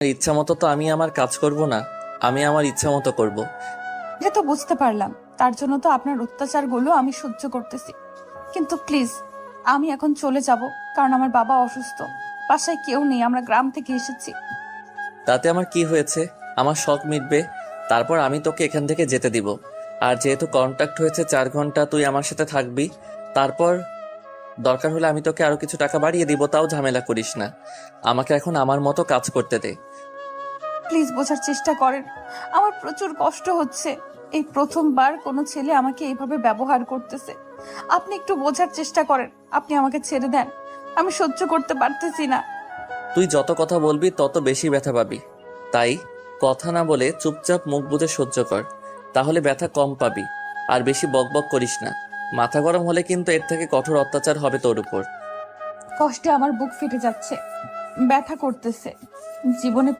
ইচ্ছা মতো তো আমি আমার কাজ করব না আমি আমার ইচ্ছা মতো করব। এটা তো বুঝতে পারলাম। তার জন্য তো আপনার অত্যাচারগুলো আমি সহ্য করতেছি। কিন্তু প্লিজ আমি এখন চলে যাব কারণ আমার বাবা অসুস্থ। বাসায় কেউ নেই আমরা গ্রাম থেকে এসেছি। তাতে আমার কি হয়েছে? আমার শখ মিটবে তারপর আমি তোকে এখান থেকে যেতে দিব। আর যেহেতু কন্ট্যাক্ট হয়েছে চার ঘণ্টা তুই আমার সাথে থাকবি তারপর দরকার হলে আমি তোকে আরও কিছু টাকা বাড়িয়ে দিব তাও ঝামেলা করিস না। আমাকে এখন আমার মতো কাজ করতে দে। প্লিজ বোঝার চেষ্টা করেন। আমার প্রচুর কষ্ট হচ্ছে। এই প্রথমবার কোনো ছেলে আমাকে এইভাবে ব্যবহার করতেছে। আপনি একটু বোঝার চেষ্টা করেন। আপনি আমাকে ছেড়ে দেন। আমি সহ্য করতে পারতেছি না। তুই যত কথা বলবি তত বেশি ব্যথা পাবি। তাই কথা না বলে চুপচাপ মুখ বুজে সহ্য কর। তাহলে ব্যথা কম পাবি। আর বেশি বকবক করিস না। মাথা গরম হলে কিন্তু এর থেকে কঠোর অত্যাচার হবে তোর উপর। কষ্টে আমার বুক ফেটে যাচ্ছে। ব্যথা করতেছে। জীবনে